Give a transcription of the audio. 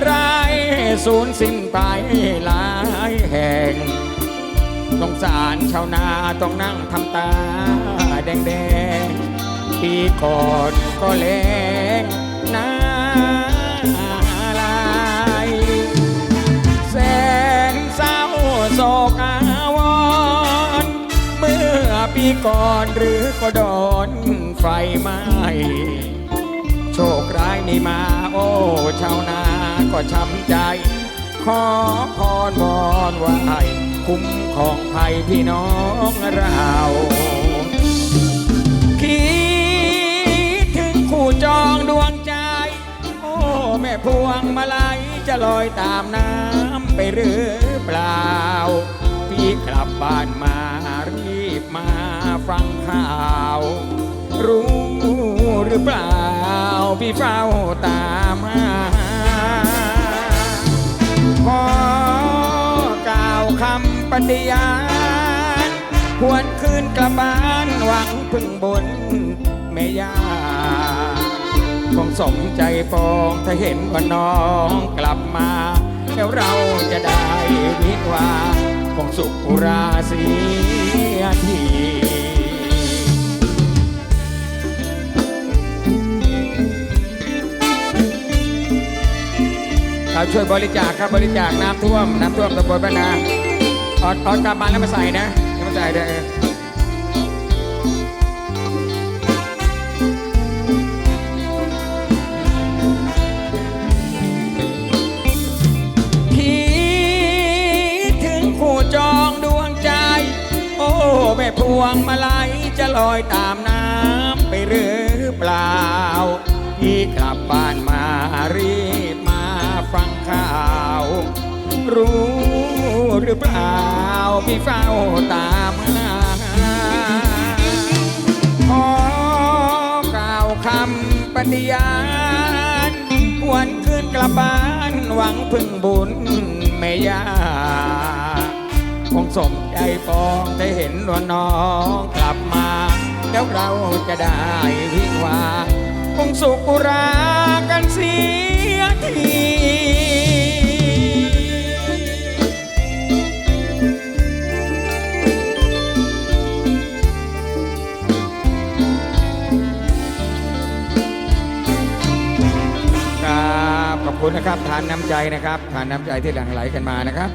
อะไรสูญสิ้นไปหลายแห่งสงสารชาวนาต้องนั่งทำตาแดงๆปีก่อนก็แรงน้ำลายแสนเศร้าโศกอาวรณ์เมื่อปีก่อนหรือก็โดนไฟไหม้โชคร้ายนี่มาโอ้ชาวนา ก็ช้ำใจ ขอพรวอนไหวคุ้มของภัยพี่น้องเราคิดถึงคู่จองดวงใจ โอ้แม่พวงมาลัยจะลอยตามน้ำไปหรือเปล่า พี่กลับบ้านมารีบมาฟังข่าว รู้หรือเปล่า พี่เฝ้าตามหา ฏิญาณหวนคืนกลับบ้านหวังพึ่งบนแม่ย่าคงสมใจปองถ้าเห็นว่าน้องกลับมา แล้วเราจะได้วิวาคงสุขราเสียทีครับช่วยบริจาคครับบริจาคน้ำท่วม น้ำท่วมตำบลบ้านนา ออดออดกลับมาแล้วมาใส่นะแล้วมาใส่เด้อคิดถึงคู่จองดวงใจโอ้แม่พวงมาลัยจะลอยตามน้ำไปหรือเปล่า พี่กลับบ้านมารีบมาฟังข่าว รู้ รือเปล่าพี่เฝ้าตามหาขอกล่าวคำปฏิญาณหวนคืนกลับบ้านหวังพึ่งบุญแม่ยาคงสมใจปองได้เห็นว่าน้องกลับมา แล้วเราจะได้วิวาคงสุขรากันเสียที คุณนะครับ ทานน้ำใจนะครับ ทานน้ำใจที่หลั่งไหลกันมานะครับ